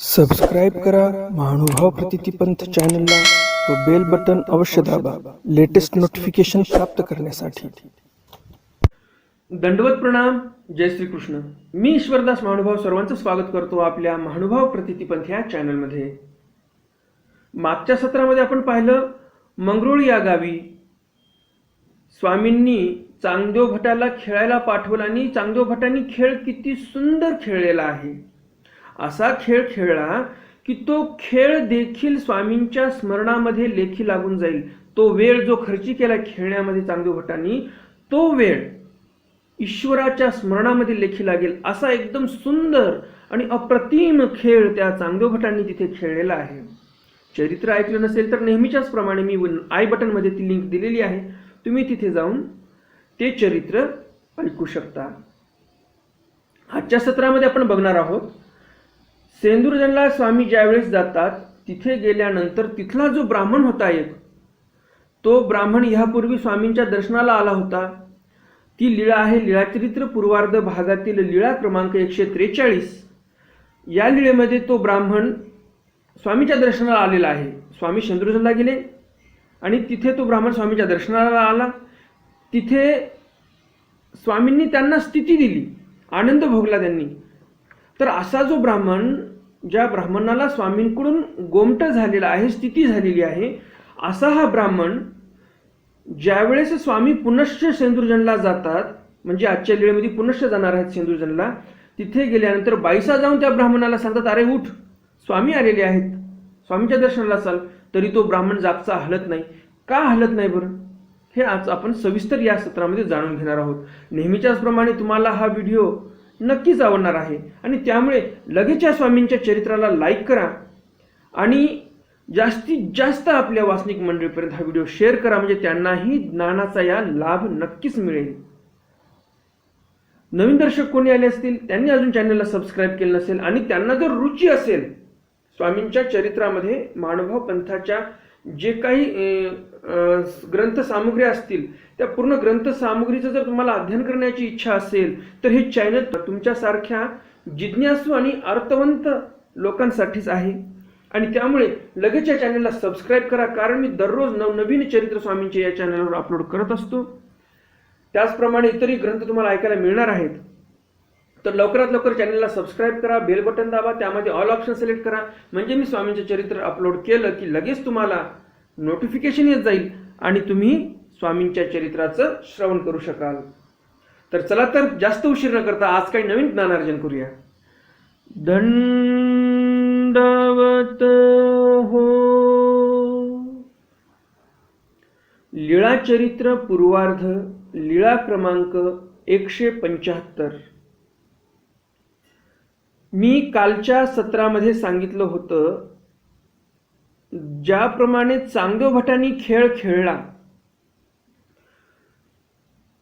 Subscribe करा महानुभाव प्रतितीपंथ चॅनलला व बेल बटन अवश्य दाबा लेटेस्ट नोटिफिकेशन प्राप्त करण्यासाठी. दंडवत प्रणाम जय श्री कृष्ण मी ईश्वरदास महानुभाव सर्वांचं स्वागत करतो आपल्या महानुभाव प्रतितीपंथ या चॅनलमध्ये मागच्या सत्रामध्ये आपण पाहिलं मंगरुळ या गावी स्वामींनी चांगदेव भटाला खेळायला पाठवलं आणि चांगदेव भटांनी खेळ किती सुंदर खेळलेला आहे. असा खेळ खेळला की तो खेळ देखील स्वामींच्या स्मरणामध्ये लेखी लागून जाईल. तो वेळ जो खर्ची केला खेळण्यामध्ये चांगदेव भटांनी तो वेळ ईश्वराच्या स्मरणामध्ये लेखी लागेल असा एकदम सुंदर आणि अप्रतिम खेळ त्या चांगदेव भटांनी तिथे खेळलेला आहे. चरित्र ऐकलं नसेल तर नेहमीच्याच प्रमाणे मी आय बटनमध्ये ती लिंक दिलेली आहे. तुम्ही तिथे जाऊन ते चरित्र ऐकू शकता. आजच्या सत्रामध्ये आपण बघणार आहोत सेंदुरजनला स्वामी ज्यावेळेस जातात तिथे गेल्यानंतर तिथला जो ब्राह्मण होता एक तो ब्राह्मण ह्यापूर्वी स्वामींच्या दर्शनाला आला होता. ती लीळा आहे लीळाचरित्र पूर्वार्ध भागातील लीळा क्रमांक एकशे त्रेचाळीस. या लीळेमध्ये तो ब्राह्मण स्वामीच्या दर्शनाला आलेला आहे. स्वामी शंद्रुजनला गेले आणि तिथे तो ब्राह्मण स्वामीच्या दर्शनाला आला. तिथे स्वामींनी त्यांना स्थिती दिली. आनंद भोगला त्यांनी. तर असा जो ब्राह्मण ज्या ब्राह्मणाला स्वामींकडून गोमट झालेला आहे स्थिती झालेली आहे असा हा ब्राह्मण ज्यावेळेस स्वामी पुनश्च सेंदुर्जनला जातात म्हणजे आजच्या वेळेमध्ये पुनश्च जाणार आहेत सेंदुर्जनला तिथे गेल्यानंतर बाईसा जाऊन त्या ब्राह्मणाला सांगतात अरे उठ स्वामी आलेले आहेत स्वामीच्या दर्शनाला चाल. तरी तो ब्राह्मण जागचा हलत नाही. का हलत नाही बरं? हे आज आपण सविस्तर या सत्रामध्ये जाणून घेणार आहोत. नेहमीच्याचप्रमाणे तुम्हाला हा व्हिडिओ नक्कीच आवडणार आहे. आणि त्यामुळे लगेचच्या स्वामींच्या चरित्राला लाईक करा. आणि जास्तीत जास्त आपल्या वासनिक मंडळीपर्यंत हा व्हिडिओ शेअर करा. म्हणजे त्यांनाही ज्ञानाचा या लाभ नक्कीच मिळेल. नवीन दर्शक कोणी आले असतील त्यांनी अजून चॅनलला सबस्क्राईब केलं नसेल आणि त्यांना जर रुची असेल स्वामींच्या चरित्रामध्ये मानवभाव पंथाच्या जे काही ग्रंथसामुग्री असतील त्या पूर्ण ग्रंथसामुग्रीचं जर तुम्हाला अध्ययन करण्याची इच्छा असेल तर हे चॅनल तुमच्यासारख्या जिज्ञासू आणि अर्थवंत लोकांसाठीच आहे. आणि त्यामुळे लगेच या चॅनलला सबस्क्राईब करा कारण मी दररोज नवनवीन चरित्र स्वामींचे या चॅनलवर अपलोड करत असतो. त्याचप्रमाणे इतरही ग्रंथ तुम्हाला ऐकायला मिळणार आहेत. तर लवकरात लवकर चॅनलला सबस्क्राईब करा बेल बटन दाबा त्यामध्ये ऑल ऑप्शन सिलेक्ट करा. म्हणजे मी स्वामींचे चरित्र अपलोड केलं की लगेच तुम्हाला नोटिफिकेशन येत जाईल आणि तुम्ही स्वामींच्या चरित्राचं श्रवण करू शकाल. तर चला तर जास्त उशीर न करता आज काही नवीन ज्ञानार्जन करूया. दंडवत हो. लीळा चरित्र पूर्वार्ध लीळा क्रमांक एकशे पंच्याहत्तर. मी कालच्या सत्रामध्ये सांगितलं होतं ज्याप्रमाणे चांगदेव भटांनी खेळ खेळला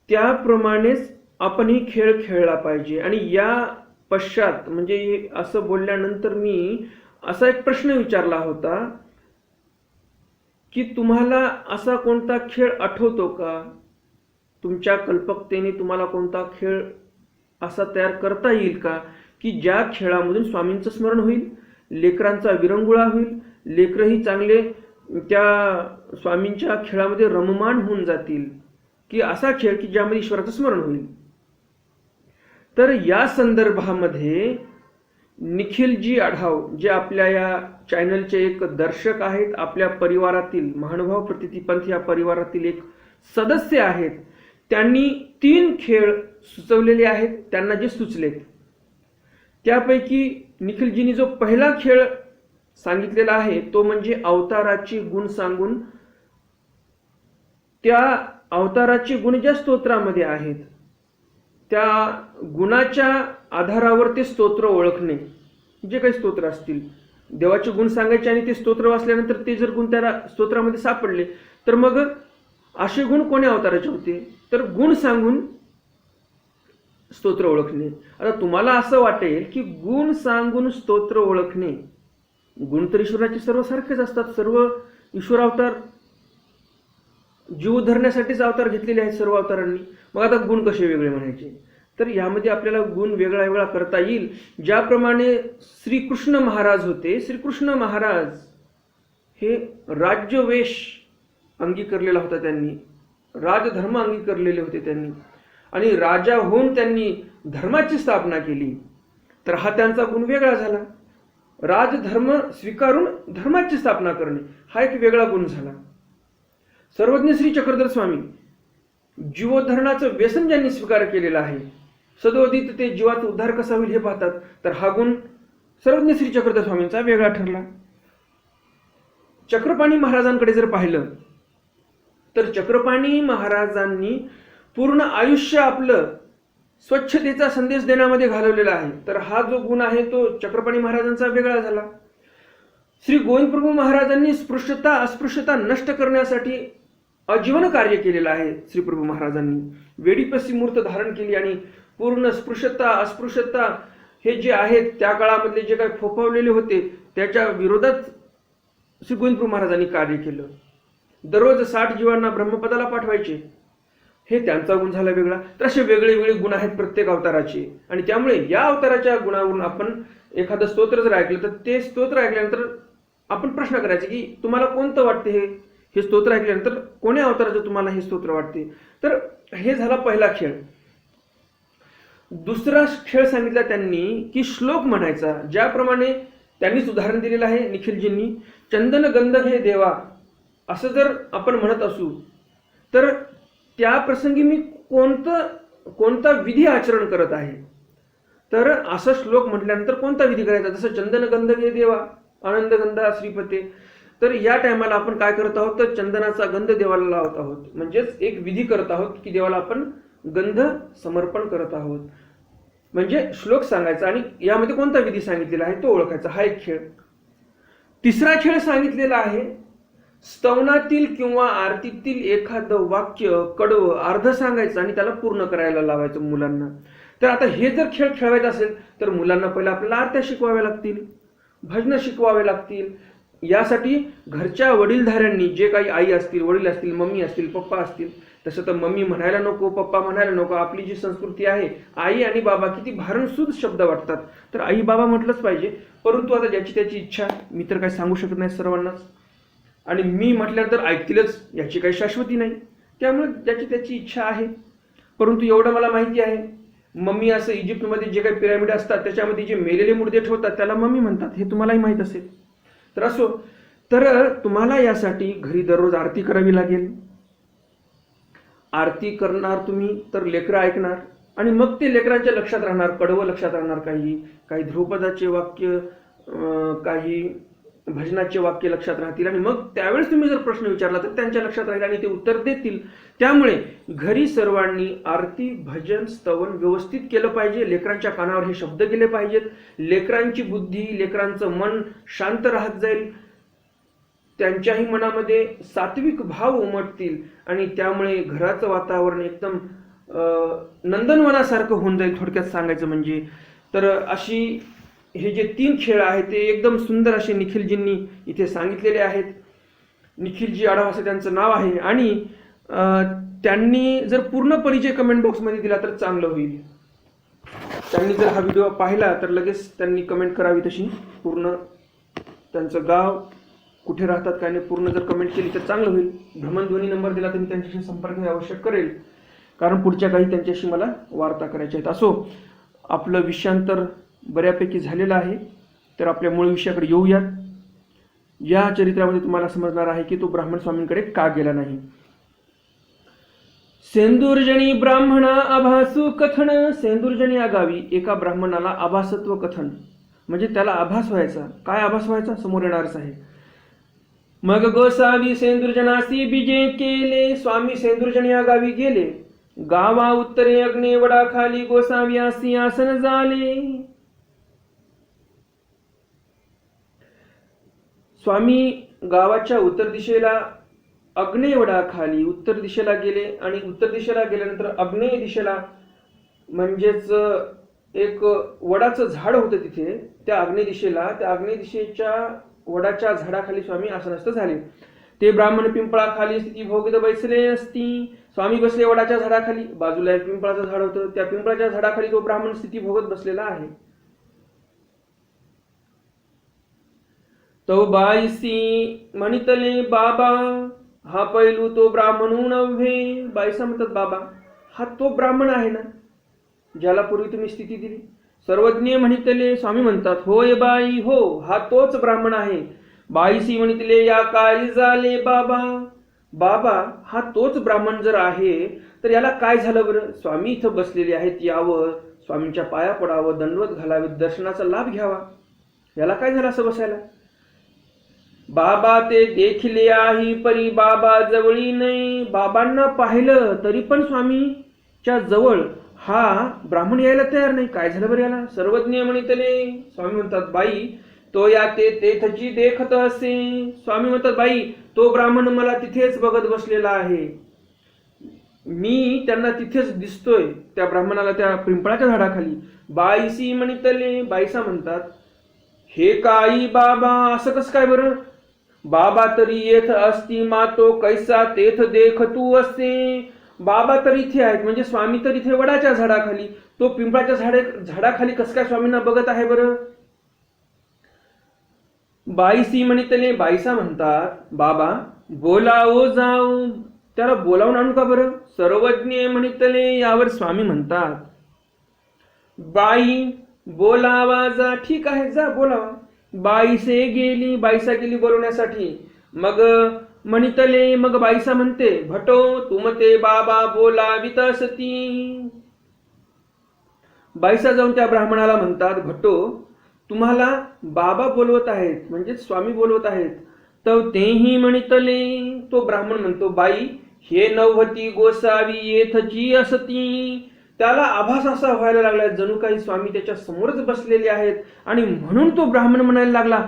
त्याप्रमाणेच आपणही खेळ खेळला पाहिजे. आणि या पश्चात म्हणजे असं बोलल्यानंतर मी असा एक प्रश्न विचारला होता की तुम्हाला असा कोणता खेळ आठवतो का? तुमच्या कल्पकतेने तुम्हाला कोणता खेळ असा तयार करता येईल का? की ज्या खेळामधून स्वामींचं स्मरण होईल लेकरांचा विरंगुळा होईल लेकरही चांगले त्या स्वामींच्या खेळामध्ये रममाण होऊन जातील की असा खेळ की ज्यामध्ये ईश्वराचं स्मरण होईल. तर या संदर्भामध्ये निखिलजी आढाव जे आपल्या या चॅनलचे एक दर्शक आहेत आपल्या परिवारातील महानुभाव प्रतितीपंथ या परिवारातील एक सदस्य आहेत त्यांनी तीन खेळ सुचवलेले आहेत त्यांना जे सुचलेत. त्यापैकी निखिलजींनी जो पहिला खेळ सांगितलेला आहे तो म्हणजे अवताराची गुण सांगून त्या अवताराचे गुण ज्या स्तोत्रामध्ये आहेत त्या गुणाच्या आधारावर ते स्तोत्र ओळखणे जे काही स्तोत्र असतील. देवाचे गुण सांगायचे आणि ते स्तोत्र वाचल्यानंतर ते जर गुण त्या स्तोत्रामध्ये सापडले तर मग असे गुण कोण्या अवताराचे होते? तर गुण सांगून स्तोत्र ओळखणे. आता तुम्हाला असं वाटेल की गुण सांगून स्तोत्र ओळखणे गुण तर ईश्वराचे सर्व सारखेच असतात. सर्व ईश्वर अवतार जीव धरण्यासाठीच अवतार घेतलेले आहेत सर्व अवतारांनी. मग आता गुण कसे वेगळे म्हणायचे? तर यामध्ये आपल्याला गुण वेगळा वेगळा करता येईल. ज्याप्रमाणे श्रीकृष्ण महाराज होते. श्रीकृष्ण महाराज हे राज्यवेश अंगीकारलेला होता त्यांनी. राजधर्म अंगीकारलेले होते त्यांनी. आणि राजा होऊन त्यांनी धर्माची स्थापना केली. तर हा त्यांचा गुण वेगळा झाला. राजधर्म स्वीकारून धर्माची स्थापना करणे हा एक वेगळा गुण झाला. सर्वज्ञ श्री चक्रधर स्वामी जीवोद्धरणाचं व्यसन ज्यांनी स्वीकार केलेलं आहे सदोदित ते जीवाचा उद्धार कसा होईल हे पाहतात. तर हा गुण सर्वज्ञ श्री चक्रधर स्वामींचा वेगळा ठरला. चक्रपाणी महाराजांकडे जर पाहिलं तर चक्रपाणी महाराजांनी पूर्ण आयुष्य आपलं स्वच्छतेचा संदेश देण्यामध्ये घालवलेला आहे. तर हा जो गुण आहे तो चक्रपाणी महाराजांचा वेगळा झाला. श्री गोविंद प्रभू महाराजांनी स्पृश्यता अस्पृश्यता नष्ट करण्यासाठी अजीवन कार्य केलेलं आहे श्री प्रभू महाराजांनी. वेडीपसी मूर्त धारण केली आणि पूर्ण स्पृश्यता अस्पृश्यता हे जे आहेत त्या काळामधले जे काही फोफावलेले होते त्याच्या विरोधात श्री गोविंद प्रभू महाराजांनी कार्य केलं. दररोज साठ जीवांना ब्रह्मपदाला पाठवायचे. हे त्यांचा गुण झाला वेगळा. तर असे वेगळे वेगळे गुण आहेत प्रत्येक अवताराचे. आणि त्यामुळे या अवताराच्या गुणावरून आपण एखादं स्तोत्र जर ऐकलं तर ते स्तोत्र ऐकल्यानंतर आपण प्रश्न करायचे की तुम्हाला कोणतं वाटते हे? हे स्तोत्र ऐकल्यानंतर कोण्या अवताराचं तुम्हाला हे स्तोत्र वाटते? तर हे झाला पहिला खेळ. दुसरा खेळ सांगितला त्यांनी की श्लोक म्हणायचा ज्याप्रमाणे त्यांनीच उदाहरण दिलेलं आहे निखिलजींनी चंदन गंध हे देवा असं जर आपण म्हणत असू तर त्या प्रसंगी मी कोणतं कोणता विधी आचरण करत आहे? तर असा श्लोक म्हटल्यानंतर कोणता विधी करायचा? जसं चंदन गंध घे देवा आनंद गंधा श्रीपते. तर या टायमाला आपण काय करत आहोत? तर चंदनाचा गंध देवाला लावत आहोत. म्हणजेच एक विधी करत आहोत की देवाला आपण गंध समर्पण करत आहोत. म्हणजे श्लोक सांगायचा आणि यामध्ये कोणता विधी सांगितलेला आहे? तो ओळखायचा. हा एक खेळ. तिसरा खेळ सांगितलेला आहे स्तवनातील किंवा आरतीतील एखादं वाक्य कडवं अर्ध सांगायचं आणि त्याला पूर्ण करायला लावायचं मुलांना. तर आता हे जर खेळ खेळवायचा असेल तर मुलांना पहिले आपल्याला आरत्या शिकवाव्या लागतील भजनं शिकवावे लागतील. यासाठी घरच्या वडीलधाऱ्यांनी जे काही आई असतील वडील असतील मम्मी असतील पप्पा असतील तसं तर मम्मी म्हणायला नको पप्पा म्हणायला नको आपली जी संस्कृती आहे आई आणि बाबा किती भारणसूद शब्द वाटतात. तर आई बाबा म्हटलंच पाहिजे परंतु आता ज्याची त्याची इच्छा मी तर काही सांगू शकत नाही सर्वांनाच. आणि मी म्हटल्यानंतर ऐकतीलच याची काही शाश्वती नाही. त्यामुळे त्याची त्याची इच्छा आहे. परंतु एवढं मला माहिती आहे मम्मी असं इजिप्तमध्ये जे काही पिरामिड असतात त्याच्यामध्ये जे मेलेले मुर्दे ठेवतात त्याला मम्मी म्हणतात हे तुम्हालाही माहीत असेल. तर असो तर तुम्हाला यासाठी घरी दररोज आरती करावी लागेल. आरती करणार तुम्ही तर लेकरं ऐकणार. आणि मग ते लेकरांच्या लक्षात राहणार कडवं लक्षात राहणार काही काही ध्रुपदाचे वाक्य काही भजनाचे वाक्य लक्षात राहतील आणि मग त्यावेळेस तुम्ही जर प्रश्न विचारला तर त्यांच्या लक्षात राहील आणि ते उत्तर देतील. त्यामुळे घरी सर्वांनी आरती भजन स्तवन व्यवस्थित केलं पाहिजे. लेकरांच्या कानावर हे शब्द गेले पाहिजेत. लेकरांची बुद्धी लेकरांचं मन शांत राहत जाईल. त्यांच्याही मनामध्ये सात्विक भाव उमटतील आणि त्यामुळे घराचं वातावरण एकदम नंदनवनासारखं होऊन जाईल थोडक्यात सांगायचं म्हणजे. तर अशी हे जे तीन खेळ आहेत ते एकदम सुंदर असे निखिलजींनी इथे सांगितलेले आहेत. निखिलजी आढाव असं त्यांचं नाव आहे आणि त्यांनी जर पूर्ण परिचय कमेंट बॉक्समध्ये दिला तर चांगलं होईल. त्यांनी जर हा व्हिडिओ पाहिला तर लगेच त्यांनी कमेंट करावी तशी. पूर्ण त्यांचं गाव कुठे राहतात काय नाही पूर्ण जर कमेंट केली तर चांगलं होईल. भ्रमणध्वनी नंबर दिला तर मी त्यांच्याशी संपर्क हे आवश्यक करेल. कारण पुढच्या काही त्यांच्याशी मला वार्ता करायच्या आहेत. असो आपलं विषयांतर बऱ्यापैकी झालेला आहे. तर आपल्या मूळ विषयाकडे येऊयात. या चरित्रामध्ये तुम्हाला समजणार आहे की तो ब्राह्मण स्वामींकडे का गेला नाही. सेंदुर्जनी ब्राह्मणा आभासू कथन. सेंदुर्जनी या गावी एका ब्राह्मणाला आभासत्व कथन. म्हणजे त्याला आभास व्हायचा. काय आभास व्हायचा? समोर येणारच आहे. मग गोसावी सेंदुर्जनासी बीजे केले. स्वामी सेंदुर्जन या गावी गेले. गावा उत्तरे अग्ने वडाखाली गोसावी आसी आसन झाले स्वामी गावाच्या उत्तर दिशेला अग्नेयवडाखाली उत्तर दिशेला गेले आणि उत्तर दिशेला गेल्यानंतर अग्नेय दिशेला म्हणजेच एक वडाचं झाड होतं तिथे त्या अग्नेय दिशेला. त्या अग्नेय दिशेच्या वडाच्या झाडाखाली स्वामी आसनस्थ झाले. ते ब्राह्मण पिंपळाखाली स्थिती भोगित बैसले असती. स्वामी बसले वडाच्या झाडाखाली. बाजूला एक पिंपळाचं झाड होतं. त्या पिंपळाच्या झाडाखाली तो ब्राह्मण स्थिती भोगत बसलेला आहे. तो बाईसी म्हणितले बाबा हा पैलू तो ब्राह्मण नव्हे बाईसा म्हणतात बाबा हा तो ब्राह्मण आहे ना? ज्याला पूर्वी तुम्ही स्थिती दिली. सर्वज्ञ म्हणितले स्वामी म्हणतात होय बाई हो हा तोच ब्राह्मण आहे. बाईसी म्हणितले या काय झाले बाबा. बाबा हा तोच ब्राह्मण जर आहे तर याला काय झालं बरं? स्वामी इथं बसलेले आहेत यावं स्वामींच्या पाया पडावं दंडवत घालावे दर्शनाचा लाभ घ्यावा. याला काय झालं असं बसायला? बाबा ते देखले आहे परी बाबा जवळी नाही. बाबांना पाहिलं तरी पण स्वामीच्या जवळ हा ब्राह्मण यायला तयार नाही. काय झालं बरं याला? सर्वज्ञ म्हणितले. स्वामी म्हणतात बाई तो या ते तेथची देखत असे. स्वामी म्हणतात बाई तो ब्राह्मण मला तिथेच बघत बसलेला आहे. मी त्यांना तिथेच दिसतोय. त्या ब्राह्मणाला त्या पिंपळाच्या झाडाखाली. बाईसी म्हणितले. बाईसा म्हणतात हे काही बाबा असं कसं काय बरं? बाबा तरी येथ असती मातो कैसा तेथ देख तू असते बाबा तर इथे आहेत म्हणजे स्वामी तर इथे वडाच्या झाडाखाली. तो पिंपळाच्या झाडे झाडाखाली कस काय स्वामींना बघत आहे बरं? बाईसी म्हणितले बाईसा म्हणतात बाबा बोलावो जाऊ. त्याला बोलावून आणू का बरं? सर्वज्ञ म्हणितले यावर स्वामी म्हणतात. बाई बोलावा जा ठीक आहे जा बोलावा. बाईसे गेली बाईसा गेली बोलवण्यासाठी. मग म्हणितले मग बाईसा म्हणते भटो तुमते बाबा बोलावित असती. बाईसा जाऊन त्या ब्राह्मणाला म्हणतात भटो तुम्हाला बाबा बोलवत आहेत म्हणजे स्वामी बोलवत आहेत. तर तेही म्हणितले तो ब्राह्मण म्हणतो बाई हे नववती गोसावी येथची असती. त्याला आभास असा व्हायला लागला जणू काही स्वामी त्याच्या समोरच बसलेले आहेत. आणि म्हणून तो ब्राह्मण म्हणायला लागला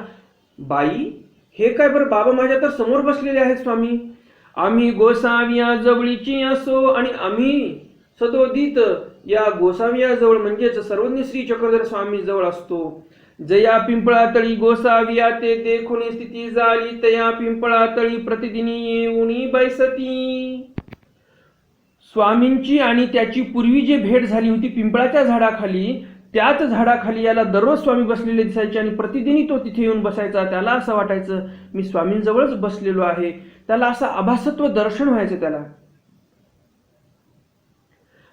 बाई हे काय बरं बाबा माझ्या तर समोर बसलेले आहेत स्वामी. आम्ही गोसाविया जवळीची असो आणि आम्ही सदोदित या गोसाविया जवळ म्हणजेच सर्वज्ञ श्री चक्रधर स्वामी जवळ असतो. जया पिंपळातळी गोसाविया ते देखून स्थिती झाली तया पिंपळातळी प्रतिदिनी येऊन बैसती. स्वामींची आणि त्याची पूर्वी जी भेट झाली होती पिंपळाच्या झाडाखाली त्याच झाडाखाली याला दररोज स्वामी बसलेले दिसायचे आणि प्रतिदिनी तो तिथे येऊन बसायचा. त्याला असं वाटायचं मी स्वामींजवळच बसलेलो आहे. त्याला असं आभासत्व दर्शन व्हायचं त्याला.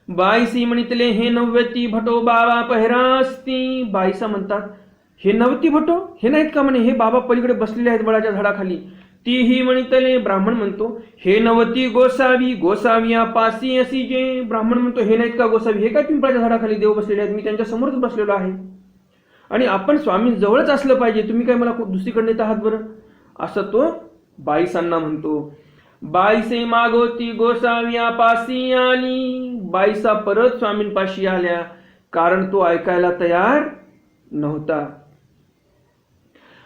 बाईसी म्हणितले हे नव्यती भटो बाबा पहिरास्ती. बाईसा म्हणतात हे नवती भटो? हे नाहीत का म्हणे? हे बाबा पलीकडे बसलेले आहेत वडाच्या झाडाखाली. तीही म्हणितले ब्राह्मण म्हणतो हे नवती गोसावी गोसाविया पासी असी जे ब्राह्मण म्हणतो हे नाहीत का गोसावी? हे काय पिंपळाच्या झाडाखाली देव बसलेले आहेत? मी त्यांच्या समोरच बसलेलो आहे. आणि आपण स्वामी जवळच असलं पाहिजे. तुम्ही काय मला दुसरीकडे येत आहात बरं? असं तो बाईसांना म्हणतो. बाईसे मागोती गोसाविया पासी आली. बाईसा परत स्वामींपाशी आल्या. कारण तो ऐकायला तयार नव्हता.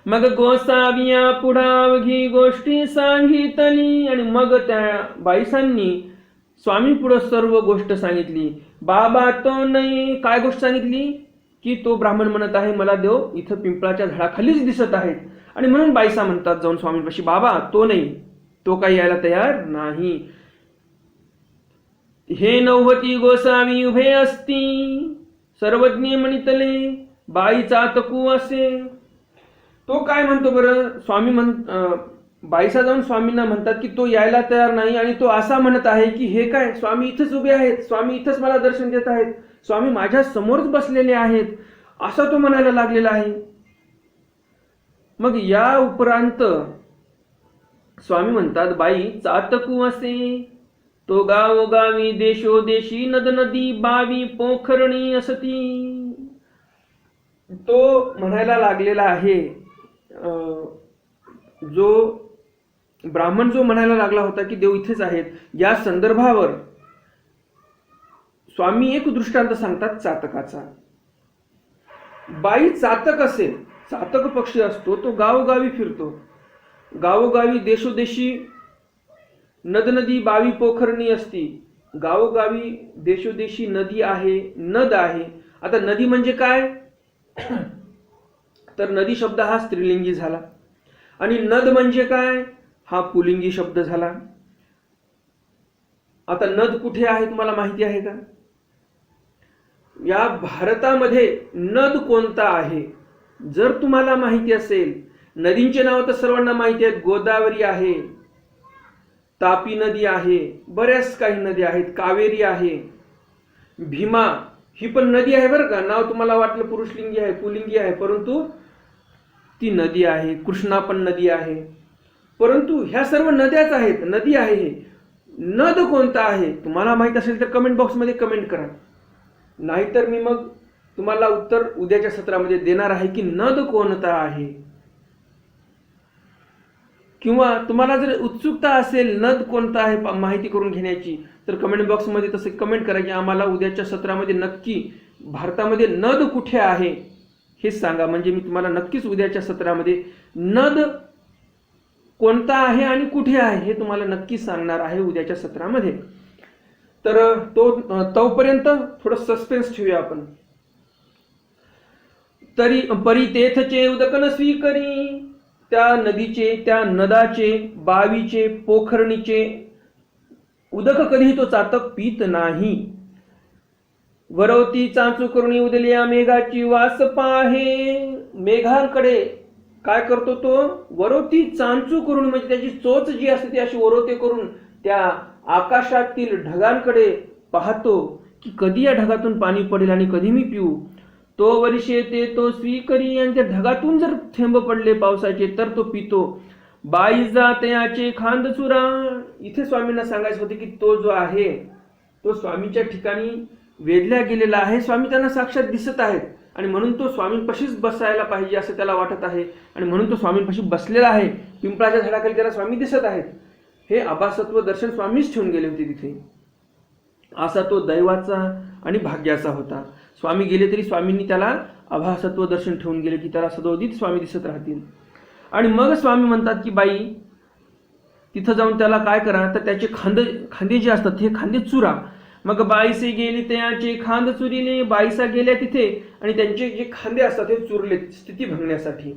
मग गोसाविया पुढावघी गोष्टी सांगितली आणि मग त्या बाईसांनी स्वामी पुढं सर्व गोष्ट सांगितली. बाबा तो नाही काय गोष्ट सांगितली? की तो ब्राह्मण म्हणत आहे मला देव इथं पिंपळाच्या झाडाखालीच दिसत आहेत. आणि म्हणून बाईसा म्हणतात जाऊन स्वामींपाशी बाबा तो नाही तो काही यायला तयार नाही. हे नववती गोसावी उभे असती सर्वज्ञ म्हणितले बाईचा तकू असे. तो काय म्हणतो बरं? स्वामी म्हण बाईसा जाऊन स्वामींना म्हणतात की तो यायला तयार नाही आणि तो असा म्हणत आहे की हे काय स्वामी इथंच उभे आहेत स्वामी इथंच मला दर्शन देत आहेत स्वामी माझ्या समोरच बसलेले आहेत असा तो म्हणायला लागलेला आहे. मग या उपरांत स्वामी म्हणतात बाई चातकू असे तो गावोगावी देशोदेशी नद नदी बावी पोखरणी असती. तो म्हणायला लागलेला आहे जो ब्राह्मण जो म्हणायला लागला होता की देव इथेच आहेत या संदर्भावर स्वामी एक दृष्टांत सांगतात चातकाचा. बाई चातक असेल चातक पक्षी असतो तो गावोगावी फिरतो. गावोगावी देशोदेशी नदनदी बावी पोखरणी असती. गावोगावी देशोदेशी नदी आहे नद आहे. आता नदी म्हणजे काय? तर नदी शब्द हा स्त्रीलिंगी झाला. आणि नद म्हणजे काय? हा पुलिंगी शब्द झाला. आता नद कुठे आहे तुम्हाला माहिती आहे का? या भारतामध्ये नद कोणता आहे? जर तुम्हाला माहिती असेल नदींचे नाव तर सर्वांना माहिती आहेत. गोदावरी आहे तापी नदी आहे बऱ्याच काही नदी आहेत. कावेरी आहे भीमा ही पण नदी आहे बरं का? नाव तुम्हाला वाटलं पुरुषलिंगी आहे पुलिंगी आहे. परंतु ती नदी आहे कृष्णा पण नदी आहे. परंतु ह्या सर्व नद्याच आहेत नदी आहे हे. नद कोणता आहे? तुम्हाला माहीत असेल तर कमेंट बॉक्समध्ये कमेंट करा. नाहीतर मी मग तुम्हाला उत्तर उद्याच्या सत्रामध्ये देणार आहे की नद कोणता आहे. किंवा तुम्हाला जर उत्सुकता असेल नद कोणता आहे माहिती करून घेण्याची तर कमेंट बॉक्समध्ये तसे कमेंट करा की आम्हाला उद्याच्या सत्रामध्ये नक्की भारतामध्ये नद कुठे आहे? हे सांगा. म्हणजे मी तुम्हाला नक्कीच उद्याच्या सत्रामध्ये नद कोणता आहे आणि कुठे आहे हे तुम्हाला नक्की सांगणार आहे उद्याच्या सत्रामध्ये. तर तो तोपर्यंत थोडं सस्पेन्स ठेवूया आपण. तरी परी तेथचे उदकन स्वीकरी त्या नदीचे त्या नदाचे बावीचे पोखरणीचे उदक कधी तो चातक पीत नाही. वरवती चाचू करून उदलिया मेघाची वास पाहे. मेघांकडे काय करतो तो? वरवती चांचू करून म्हणजे त्याची चोच जी असते ती अशी वरवते करून त्या आकाशातील ढगांकडे पाहतो की कधी या ढगातून पाणी पडेल आणि कधी मी पिऊ. तो वर्षे ते तो स्वीकरी आणि त्या ढगातून जर थेंब पडले पावसाचे तर तो पितो. बाई जातयाचे खांद इथे स्वामींना सांगायचं होते की तो जो आहे तो स्वामीच्या ठिकाणी वेधल्या गेलेला आहे. स्वामी त्यांना साक्षात दिसत आहेत. आणि म्हणून तो स्वामींपाशीच बसायला पाहिजे असं त्याला वाटत आहे. आणि म्हणून तो स्वामींपाशी बसलेला आहे. पिंपळाच्या झाडाखाली त्याला स्वामी दिसत आहेत. हे आभासत्व दर्शन स्वामीच ठेवून गेले होते तिथे. असा तो दैवाचा आणि भाग्याचा होता. स्वामी गेले तरी स्वामींनी त्याला अभासत्व दर्शन ठेवून गेले की त्याला सदोदित स्वामी दिसत राहतील. आणि मग स्वामी म्हणतात की बाई तिथं जाऊन त्याला काय करा? तर त्याचे खांदे खांदे जे असतात हे खांदे चुरा. मग बाईसे गेली त्याचे खांद चुरीले बाईसा गेल्या तिथे आणि त्यांचे जे खांदे असतात ते चुरले स्थिती भंगण्यासाठी.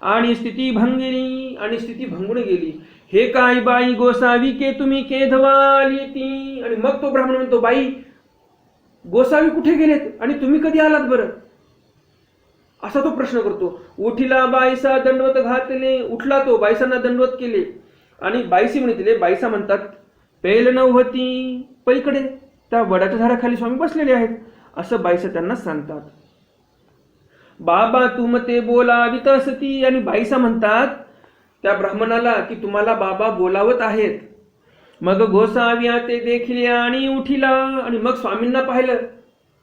आणि स्थिती भंगली आणि स्थिती भंगून गेली. हे काय बाई गोसावी के तुम्ही केधवाली ती आणि मग तो ब्राह्मण म्हणतो बाई गोसावी कुठे गेलेत? आणि तुम्ही कधी आलात बरं? असा तो प्रश्न करतो. उठिला बाईसा दंडवत घातले उठला तो बाईसांना दंडवत केले. आणि बाईसी म्हणितले बाईसा म्हणतात पेल नव्हती पलीकडे त्या वडाच्या झाडाखाली स्वामी बसलेले आहेत असं बाईसा त्यांना सांगतात. बाबा तुम ते बोलावित असती आणि बाईसा म्हणतात त्या ब्राह्मणाला की तुम्हाला बाबा बोलावत आहेत. मग घोसाव्या ते देखील आणि उठिला. आणि मग स्वामींना पाहिलं.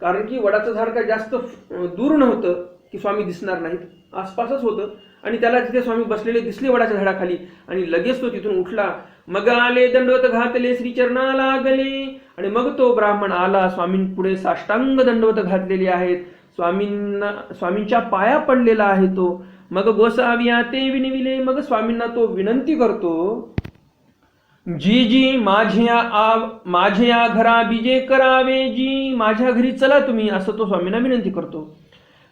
कारण की वडाचं झाड काय जास्त दूर नव्हतं की स्वामी दिसणार नाहीत. आसपासच होतं. आणि त्याला तिथे स्वामी बसलेले दिसले वडाच्या झाडाखाली. आणि लगेच तो तिथून उठला. मग आले दंडवत घातले श्रीचरणा लागले आणि मग तो ब्राह्मण आला स्वामींपुढे साष्टांग दंडवत घातलेली आहेत. स्वामींना स्वामींच्या पाया पडलेला आहे तो. मग गोसाविया ते विनविले मग स्वामींना तो विनंती करतो जी जी माझ्या आ माझ्या घरा बिजे करावे जी माझ्या घरी चला तुम्ही असं तो स्वामींना विनंती करतो.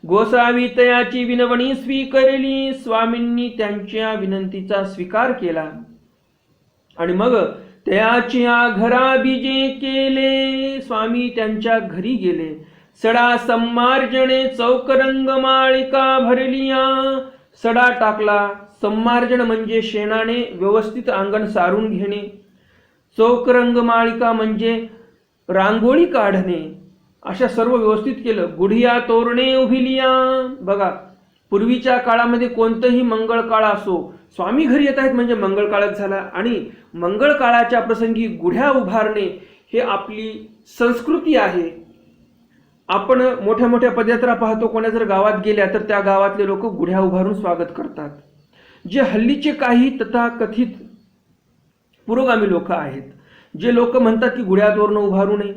गोसावी तयाची विनवणी स्वीकारली स्वामींनी त्यांच्या विनंतीचा स्वीकार केला. आणि मग त्याच्या घरा बीजे केले स्वामी त्यांच्या घरी गेले. सडा संमार्जने चौकरंग माळिका भरलिया. सडा टाकला. संमार्जन म्हणजे शेणाने व्यवस्थित अंगण सारून घेणे. चौकरंग माळिका म्हणजे रांगोळी काढणे. अशा सर्व व्यवस्थित केलं. गुढिया तोरणे उभिलिया. बघा पूर्वीच्या काळामध्ये कोणतंही मंगळ काळ असो स्वामी घरी येत आहेत म्हणजे मंगळ काळच झाला आणि मंगळ काळाच्या प्रसंगी गुढ्या उभारणे हे आपली संस्कृती आहे. आपण मोठ्या मोठ्या पदयात्रा पाहतो कोणा जर गावात गेल्या तर त्या गावातले लोक गुढ्या उभारून स्वागत करतात. जे हल्लीचे काही तथाकथित पुरोगामी लोक आहेत जे लोक म्हणतात की गुढ्या तोरणं उभारू नये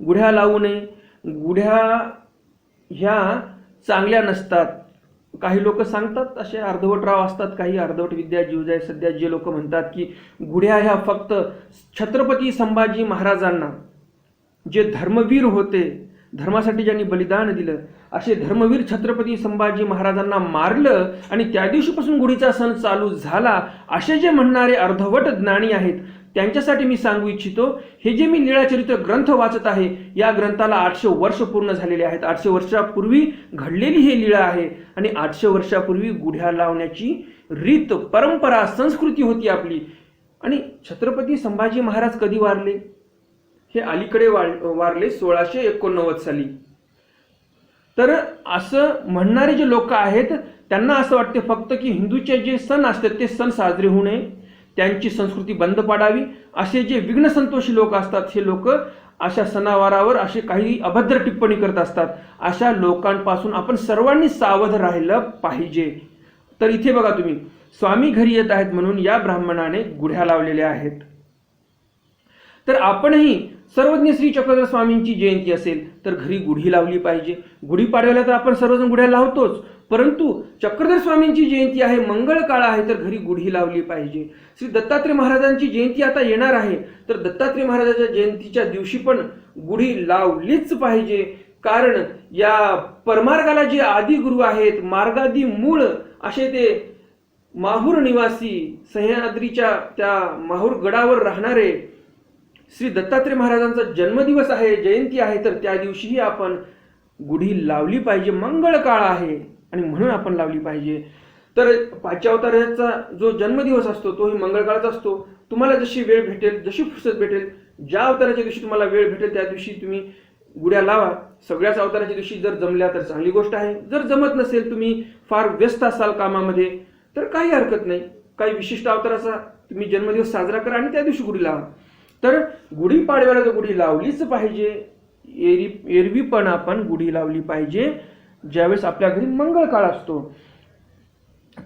गुढ्या लावू नये गुढ्या ह्या चांगल्या नसतात. काही लोक सांगतात असे अर्धवट राव असतात काही अर्धवट विद्या जीवजाय सध्या जे लोक म्हणतात की गुढ्या ह्या फक्त छत्रपती संभाजी महाराजांना जे धर्मवीर होते धर्मासाठी ज्यांनी बलिदान दिलं असे धर्मवीर छत्रपती संभाजी महाराजांना मारलं आणि त्या दिवशीपासून गुढीचा सण चालू झाला असे जे म्हणणारे अर्धवट ज्ञानी आहेत त्यांच्यासाठी मी सांगू इच्छितो हे जे मी निळाचरित्र ग्रंथ वाचत आहे या ग्रंथाला आठशे वर्ष पूर्ण झालेले आहेत. आठशे वर्षापूर्वी घडलेली हे लीळा आहे आणि आठशे वर्षापूर्वी गुढ्या लावण्याची रीत परंपरा संस्कृती होती आपली. आणि छत्रपती संभाजी महाराज कधी वारले? हे अलीकडे वार वारले सोळाशे एकोणनव्वद साली. तर असं म्हणणारे जे लोक आहेत त्यांना असं वाटते फक्त की हिंदूचे जे सण असतात ते सण साजरे होऊ नये. त्यांची संस्कृती बंद पाडावी. असे जे विघ्न संतोषी लोक असतात हे लोक अशा सणावारावर असे काही अभद्र टिप्पणी करत असतात. अशा लोकांपासून आपण सर्वांनी सावध राहिलं पाहिजे. तर इथे बघा तुम्ही स्वामी घरी येत आहेत म्हणून या ब्राह्मणाने गुढ्या लावलेल्या आहेत. तर आपणही सर्वज्ञ श्री चक्रधर स्वामींची जयंती असेल तर घरी गुढी लावली पाहिजे. गुढी पाडव्याला तर आपण सर्वजण गुढ्या लावतोच. परंतु चक्रधर स्वामींची जयंती आहे मंगळ काळ आहे तर घरी गुढी लावली पाहिजे. श्री दत्तात्रय महाराजांची जयंती आता येणार आहे तर दत्तात्रय महाराजांच्या जयंतीच्या दिवशी पण गुढी लावलीच पाहिजे. कारण या परमार्गाला जे आदी गुरु आहेत मार्गादी मूळ असे ते माहूर निवासी सह्याद्रीच्या त्या माहूर गडावर राहणारे श्री दत्तात्रय महाराजांचा जन्मदिवस आहे जयंती आहे तर त्या दिवशीही आपण गुढी लावली पाहिजे. मंगळ काळ आहे आणि म्हणून आपण लावली पाहिजे. तर पाच्यावताराचा जो जन्मदिवस असतो तोही मंगळ काळाचा असतो. तुम्हाला जशी वेळ भेटेल जशी फुरसत भेटेल ज्या अवताराच्या दिवशी तुम्हाला वेळ भेटेल त्या दिवशी तुम्ही गुढ्या लावा. सगळ्याच अवताराच्या दिवशी जर जमल्या तर चांगली गोष्ट आहे. जर जमत नसेल तुम्ही फार व्यस्त असाल कामामध्ये तर काही हरकत नाही. काही विशिष्ट अवताराचा तुम्ही जन्मदिवस साजरा करा आणि त्या दिवशी गुढी लावा. तर गुढी पाडव्याला तर गुढी लावलीच पाहिजे. एरी एरवी पण आपण गुढी लावली पाहिजे. ज्यावेळेस आपल्या घरी मंगळ काळ असतो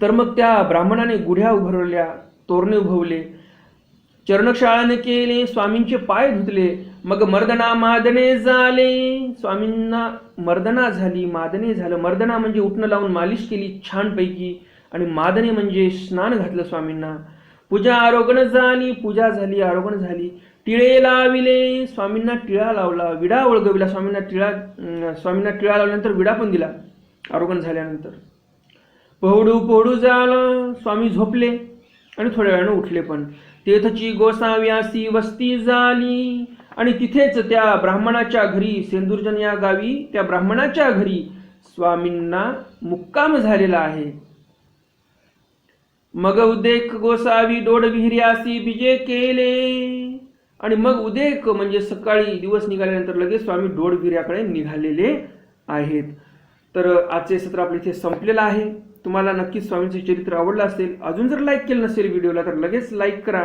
तर मग त्या ब्राह्मणाने गुढ्या उभारल्या तोरणे उभवले. चरणशाळाने केले स्वामींचे पाय धुतले. मग मर्दना मादने झाले. स्वामींना मर्दना झाली मादने झालं. मर्दना म्हणजे उठणं लावून मालिश केली छानपैकी. आणि मादने म्हणजे स्नान घातलं स्वामींना. पूजा आरोगण झाली पूजा झाली आरोगण झाली. टिळे लाविले स्वामींना टिळा लावला विडा ओळगविला स्वामींना टिळा स्वामींना टिळा लावल्यानंतर विडा पण दिला आरोगण झाल्यानंतर. पोहडू पोहडू झालं स्वामी झोपले आणि थोड्या वेळानं उठले पण. तेथची गोसाव्यासी वस्ती झाली आणि तिथेच त्या ब्राह्मणाच्या घरी सेंदुर्जन या गावी त्या ब्राह्मणाच्या घरी स्वामींना मुक्काम झालेला आहे. मग उदेक गोसावी डोड विहिर्यासी बिजे केले. आणि मग उदेक म्हणजे सकाळी दिवस निघाल्यानंतर लगेच स्वामी डोड विहिर्याकडे निघालेले आहेत. तर आजचे सत्र आपले इथे संपलेलं आहे. तुम्हाला नक्कीच स्वामींचे चरित्र आवडलं असेल अजून जर लाईक केलं नसेल व्हिडिओला तर लगेच लाईक करा.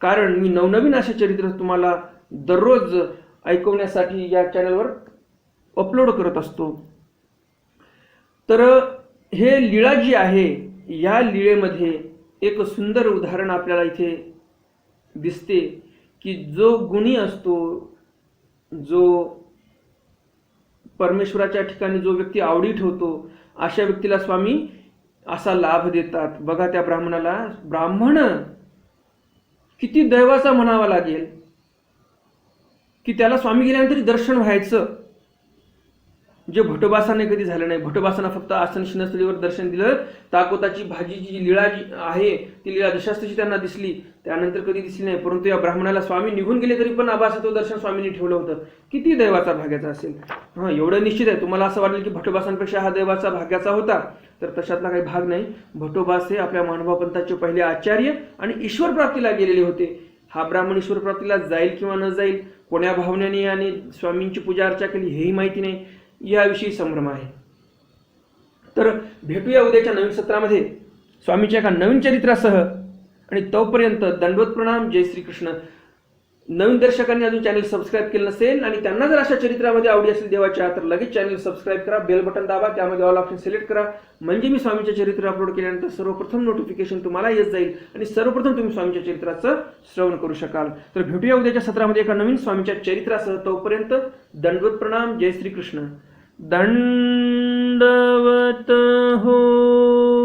कारण मी नवनवीन असे चरित्र तुम्हाला दररोज ऐकवण्यासाठी या चॅनलवर अपलोड करत असतो. तर हे लीळा जी आहे या लीळेमध्ये एक सुंदर उदाहरण आपल्याला इथे दिसते की जो गुणी असतो जो परमेश्वराच्या ठिकाणी जो व्यक्ती आवडी ठेवतो अशा व्यक्तीला स्वामी असा लाभ देतात. बघा त्या ब्राह्मणाला ब्राह्मण किती दैवाचा म्हणावा लागेल की त्याला स्वामी गेल्यानंतर दर्शन व्हायचं. जे भटोबासाने कधी झालं नाही. भटोबासांना फक्त आसन शिनस्थळीवर दर्शन दिलं. ताकोताची भाजीची जी लीळा जी आहे ती लीळा जशाच त्यांना दिसली. त्यानंतर कधी दिसली नाही. परंतु या ब्राह्मणाला स्वामी निघून गेले तरी पण आभासाचं दर्शन स्वामींनी ठेवलं होतं. किती दैवाचा भाग्याचा असेल? हां एवढं निश्चित आहे. तुम्हाला असं वाटलं की भटोबासांपेक्षा हा दैवाचा भाग्याचा होता. तर तशातला काही भाग नाही. भटोबास हे आपल्या मानभाव पंथाचे पहिले आचार्य आणि ईश्वर प्राप्तीला गेलेले होते. हा ब्राह्मण ईश्वर प्राप्तीला जाईल किंवा न जाईल कोण्या भावनेने आणि स्वामींची पूजा अर्चा केली हेही माहिती नाही. याविषयी संभ्रम आहे. तर भेटूया उद्याच्या नवीन सत्रामध्ये. स्वामीच्या एका नवीन चरित्रासह. आणि तोपर्यंत दंडवत प्रणाम. जय श्रीकृष्ण. नवीन दर्शकांनी अजून चॅनल सबस्क्राईब केलं नसेल आणि त्यांना जर अशा चरित्रामध्ये आवडी असेल देवाच्या तर लगेच चॅनल सबस्क्राईब करा बेल बटन दाबा त्यामध्ये ऑल ऑप्शन सिलेक्ट करा. म्हणजे मी स्वामीचे चरित्र अपलोड केल्यानंतर सर्वप्रथम नोटिफिकेशन तुम्हाला येत जाईल आणि सर्वप्रथम तुम्ही स्वामीच्या चरित्राचं श्रवण करू शकाल. तर भेटूया उद्याच्या सत्रामध्ये एका नवीन स्वामीच्या चरित्रासह. तोपर्यंत दंडवत प्रणाम. जय श्रीकृष्ण. दंडवत हो